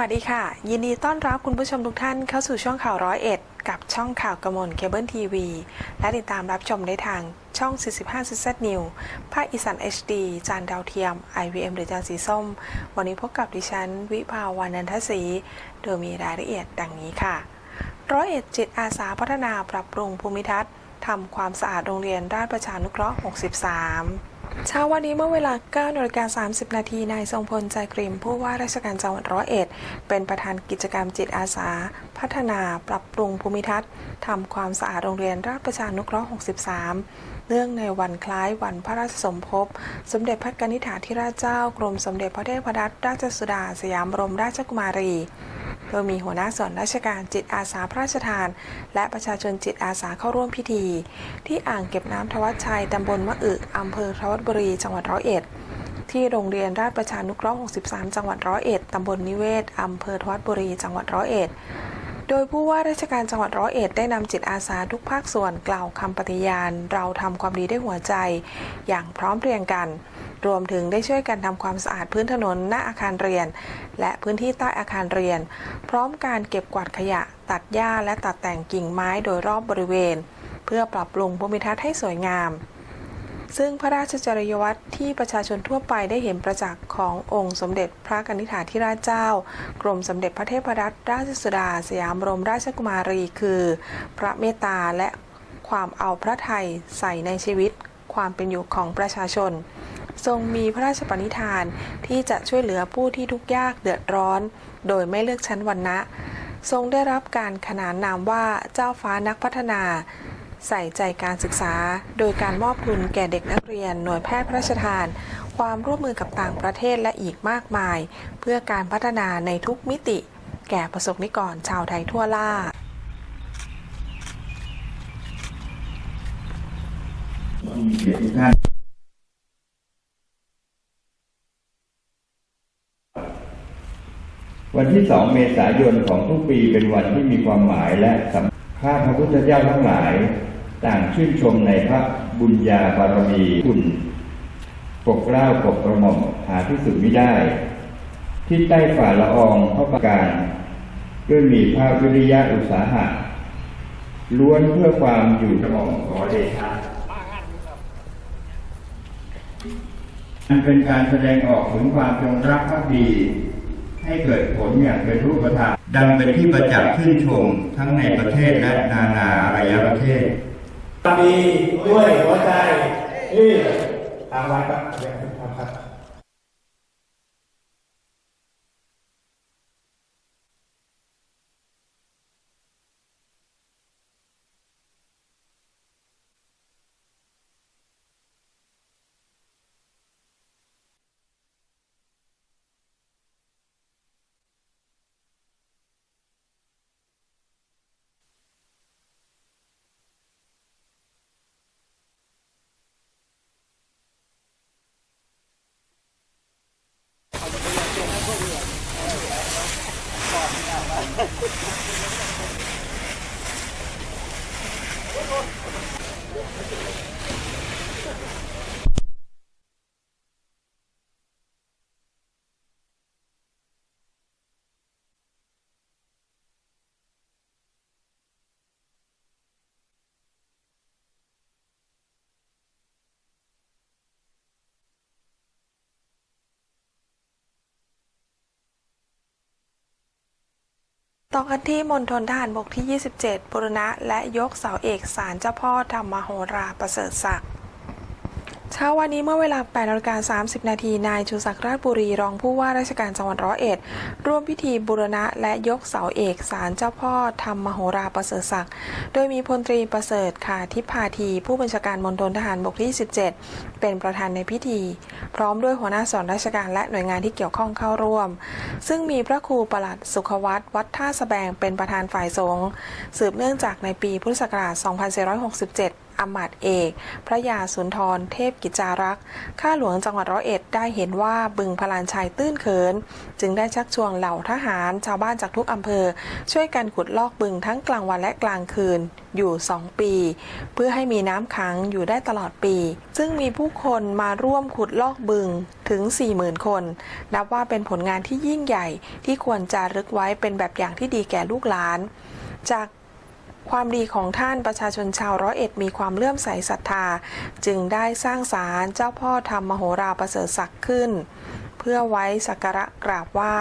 วัสดีค่ะ ยินดีต้อนรับคุณผู้ชมทุกท่านเข้าสู่ช่องข่าวร้อยเอ็ดกับช่องข่าวกระมวลเคเบิลทีวีและติดตามรับชมได้ทางช่อง 45 z New ภาคอีสาน HD จานดาวเทียม IVM หรือจานสีส้ม วันนี้พบกับดิฉัน วิภาวานันทศรีโดยมีรายละเอียดดังนี้ค่ะ ร้อยเอ็ดจิตอาสาพัฒนาปรับปรุงภูมิทัศน์ทำความสะอาดโรงเรียนราชประชานุเคราะห์ 63 เช้าวันนี้เมื่อเวลา9นาฬิกา30 นาที นายทรงพลใจกริมผู้ว่าราชการจังหวัดร้อยเอ็ด เป็นประธานกิจกรรมจิตอาสา พัฒนาปรับปรุงภูมิทัศน์ทำความสะอาดโรงเรียนราชประชานุเคราะห์ 63 เนื่องในวันคล้ายวันพระราชสมภพ สมเด็จพระกนิษฐาธิราชเจ้ากรมสมเด็จพระเทพรัตนราชสุดาสยามบรมราชกุมารี โดยมีหัวหน้าส่วนราชการจิตอาสาพระราชทาน และประชาชนจิตอาสาเข้าร่วมพิธี ที่อ่างเก็บน้ำทวัชชัยตำบลมะอึอำเภอทวัดบุรี จังหวัดร้อยเอ็ด ที่โรงเรียนราชประชานุเคราะห์ 63 จังหวัดร้อยเอ็ดตำบลนิเวศอำเภอทวัดบุรี จังหวัดร้อยเอ็ดโดยผู้ว่าราชการจังหวัดร้อยเอ็ดได้นำจิตอาสาทุกภาคส่วนกล่าวคำปฏิญาณ เราทำความดีด้วยหัวใจ อย่างพร้อมเพรียงกัน รวมถึงได้ช่วยกันทำความสะอาดพื้นถนนหน้าอาคารเรียน และพื้นที่ใต้อาคารเรียน พร้อมการเก็บกวาดขยะ ตัดหญ้าและตัดแต่งกิ่งไม้โดยรอบบริเวณ เพื่อปรับปรุงภูมิทัศน์ให้สวยงาม ซึ่งพระราชจริยวัตรที่ประชาชนทั่วไปได้เห็นประจักษ์ขององค์สมเด็จพระกนิษฐาธิราชเจ้า กรมสมเด็จพระเทพรัตนราชสุดา สยามบรมราชกุมารี คือ พระเมตตาและความเอาพระไทยใส่ในชีวิตความเป็นอยู่ของประชาชน ทรงมีพระราชปณิธานที่จะช่วยเหลือผู้ที่ทุกข์ยากเดือดร้อน โดยไม่เลือกชั้นวรรณะ ทรงได้รับการขนานนามว่าเจ้าฟ้านักพัฒนา ใส่ใจการศึกษา โดยการมอบทุนแก่เด็กนักเรียน หน่วยแพทย์พระราชทาน ความร่วมมือกับต่างประเทศและอีกมากมาย เพื่อการพัฒนาในทุกมิติ แก่ประสบนิกรชาวไทยทั่วล่าเกียรติทุกท่าน วันที่สองเมษายนของทุกปีเป็นวันที่มีความหมายและสำคัญข้าพระพุทธเจ้าทั้งหลาย ต่างชื่นชมในพระบุญญาบารมีคุณปกเกล้าปกกระหม่อมหาที่สุดไม่ได้ ที่ใต้ฝ่าละอองพระประการ ด้วยมีพระวิริยะอุตสาหะ ล้วนเพื่อความอยู่กระหม่อมขอเดชะมันเป็นการแสดงออกถึงความจงรักภักดี ให้เกิดผลอย่างเป็นรูปธรรมดังเป็นที่ประจักษ์ชื่นชมทั้งในประเทศและนานาอารยประเทศดีด้วยหัวใจนี่ทางวัดก็เรียนครับค รับ ต่อกันที่มณฑลทหารบกที่ 27บุรณะ และยกเสาเอกสารเจ้าพ่อธรรมโหราประเสริฐศักดิ์ เช้าวันนี้เมื่อเวลา8นาฬิกา30 นาที นายชูศักดิ์ราชบุรี รองผู้ว่าราชการจังหวัดร้อยเอ็ด ร่วมพิธีบูรณะและยกเสาเอกศาลเจ้าพ่อธรรมมโหราประเสริฐศักดิ์ โดยมีพลตรีประเสริฐขาทิพาที ผู้บัญชาการมณฑลทหารบกที่ 17 เป็นประธานในพิธี พร้อมด้วยหัวหน้าส่วนราชการและหน่วยงานที่เกี่ยวข้องเข้าร่วม ซึ่งมีพระครูประหลัดสุขวัตวัดท่าสแบงเป็นประธานฝ่ายสงฆ์ สืบเนื่องจากในปีพุทธศักราช 2467 อมาตเอก พระยาสุนทรเทพกิจจารักษ์ ข้าหลวงจังหวัดร้อยเอ็ดได้เห็นว่าบึงพลานชัยตื้นเขิน จึงได้ชักชวนเหล่าทหารชาวบ้านจากทุกอำเภอ ช่วยกันขุดลอกบึงทั้งกลางวันและกลางคืนอยู่ 2 ปี เพื่อให้มีน้ำขังอยู่ได้ตลอดปี ซึ่งมีผู้คนมาร่วมขุดลอกบึงถึง 40,000 คน นับว่าเป็นผลงานที่ยิ่งใหญ่ที่ควรจะรึกไว้เป็นแบบอย่างที่ดีแก่ลูกหลาน จาก ความดีของท่านประชาชนชาวร้อยเอ็ดมีความเลื่อมใสศรัทธา จึงได้สร้างศาลเจ้าพ่อธรรมมโหราประเสริฐศักดิ์ขึ้น เพื่อไว้สักการะกราบไหว้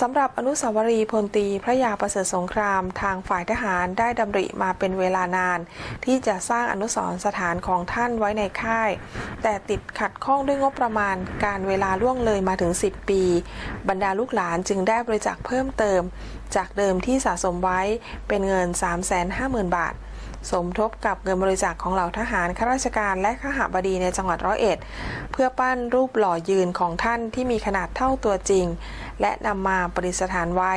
สำหรับอนุสาวรีย์พลตรีพระยาประเสริฐสงครามทางฝ่ายทหารได้ดำริมาเป็นเวลานาน ที่จะสร้างอนุสรณ์สถานของท่านไว้ในค่าย แต่ติดขัดข้องด้วยงบประมาณการเวลาล่วงเลยมาถึง 10 ปี บรรดาลูกหลานจึงได้บริจาคเพิ่มเติม จากเดิมที่สะสมไว้เป็นเงิน 350,000 บาทสมทบกับเงินบริจาคของเหล่าทหารข้าราชการและข้าหบดีในจังหวัดร้อยเอ็ด เพื่อปั้นรูปหล่อยืนของท่านที่มีขนาดเท่าตัวจริง และนำมาประดิษฐานไว้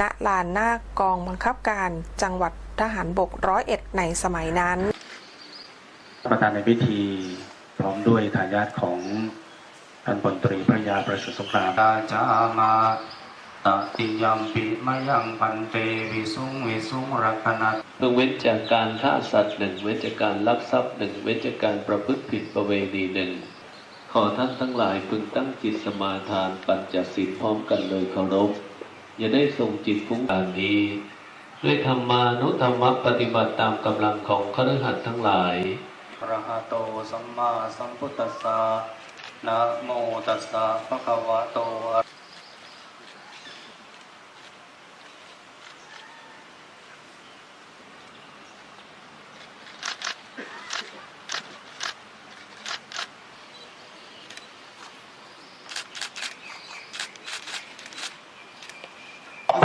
ณลานหน้ากองบังคับการจังหวัดทหารบกร้อยเอ็ดในสมัยนั้น ประธานในพิธีพร้อมด้วยทายาทของท่านพลตรีพระยาประเสริฐสงครามราชามาตติยัมปิมยังพันเตวิสุงวิสุงรักนัตเมื่อเว้นจากการฆ่าสัตว์หนึ่งเว้นจากการลักทรัพย์หนึ่งเว้นจากการประพฤติผิดประเวณีหนึ่ง ขอท่านทั้งหลายพึงตั้งจิตสมาทานปัญจศีลพร้อมกันเลยเคารพ อย่าได้ทรงจิตฟุ้งซ่านนี้ ด้วยธรรมานุธรรมปฏิบัติตามกำลังของคฤหัสถ์ทั้งหลายพระหะโตสัมมาสัมพุทธัสสะนะโมตัสสะภะคะวะโต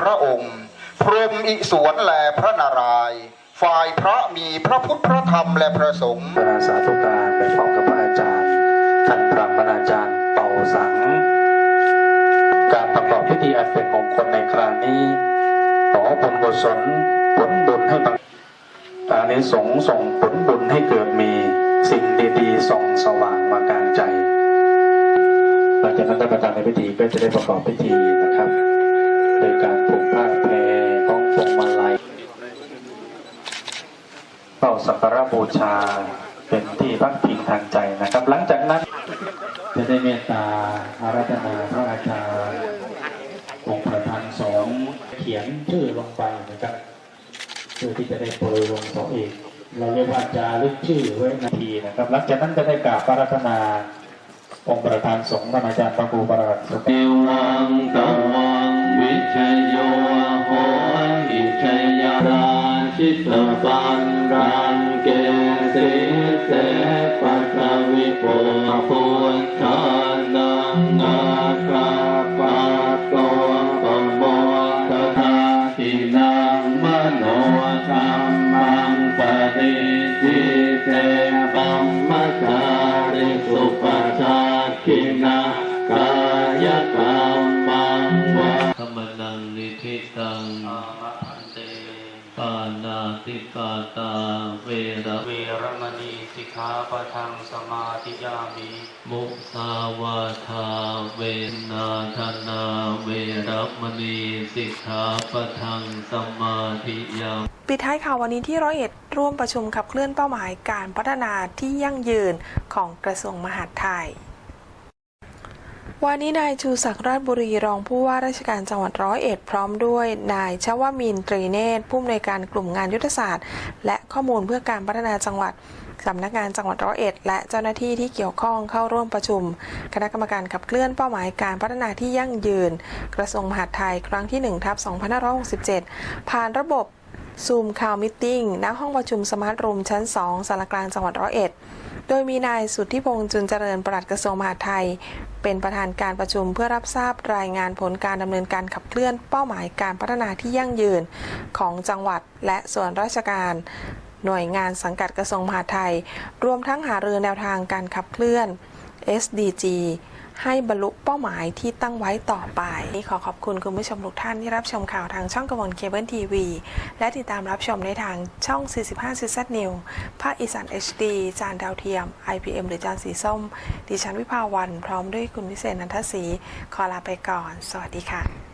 ระองค์ พรหมอิสวนแลพระนารายณ์ฝ่ายพระมีพระพุทธพระธรรมและพระสงฆ์ปราสาธุการไปพร้อมกับพระอาจารย์ ท่านพระบรรณาจารย์เป่าสัง การประกอบพิธีอันเป็นมงคลในคราวนี้ ขอบุญกุศลผลบุญให้บังอานิสงส์ส่งผลบุญให้เกิดมีสิ่งดีๆส่องสว่างมากลางใจ หลังจากนั้นท่านประธานในพิธีก็จะได้ประกอบพิธีนะครับโด ยการผูกผ้าแพรของพวงมาลัยเฝ้าสักการะบูชาเป็นที่พักพิงทางใจนะครับ หลังจากนั้น จะได้เมตตาอาราธนาพระอาจารย์องค์ประธานสองเขียนชื่อลงไปนะครับเพื่อที่จะได้โปรยลงเสาเอกเราเรียกว่าจารึกชื่อไว้นาทีนะครับ หลังจากนั้นจะได้กราบอาราธนาองค์ประธานสงฆ์ท่านอาจารย์พระครูประหลัดสุเอวังตวัง วิชโยโหอิชยราชิตปันรังเกสิเสปัสวิโปพุทธ ติปาตาเวระเวรมณีสิกขาปะทังสมาธิยามิมุสาวาทาเวนาธนาเวรมณีสิกขาปะทังสมาธิยามปิดท้ายข่าววันนี้ที่ร้อยเอ็ดร่วมประชุมขับเคลื่อนเป้าหมายการพัฒนาที่ยั่งยืนของกระทรวงมหาดไทย วันนี้นายชูศักดิ์ราชบุรีรองผู้ว่าราชการจังหวัดร้อยเอ็ดพร้อมด้วยนายชวมินตรีเนตรผู้อำนวยการกลุ่มงานยุทธศาสตร์ และข้อมูลเพื่อการพัฒนาจังหวัดสำนักงานจังหวัดร้อยเอ็ด และเจ้าหน้าที่ที่เกี่ยวข้องเข้าร่วมประชุม คณะกรรมการขับเคลื่อนเป้าหมายการพัฒนาที่ยั่งยืน กระทรวงมหาดไทยครั้งที่1ทับ2567 ผ่านระบบซูมคาวมิทติ้งณห้องประชุมสมาร์ทรูมชั้น 2สารกลางจังหวัดร้อยเอ็ด โดยมีนายสุทธิพงษ์จุนเจริญปลัดกระทรวงมหาดไทย เป็นประธานการประชุมเพื่อรับทราบรายงานผลการดำเนินการขับเคลื่อนเป้าหมายการพัฒนาที่ยั่งยืนของจังหวัดและส่วนราชการหน่วยงานสังกัดกระทรวงมหาดไทย รวมทั้งหารือแนวทางการขับเคลื่อน SDG ให้บรรลุเป้าหมายที่ตั้งไว้ต่อไป นี่ขอขอบคุณคุณผู้ชมทุกท่านที่รับชมข่าวทางช่องกระมวลเคเบิลทีวีและติดตามรับชมในทางช่อง 45ซีซัดนิวภาคอีสาน HD จานดาวเทียม IPM หรือจานสีส้ม ดิฉันวิภาวัน พร้อมด้วยคุณวิเศษนันทศรีขอลาไปก่อน สวัสดีค่ะ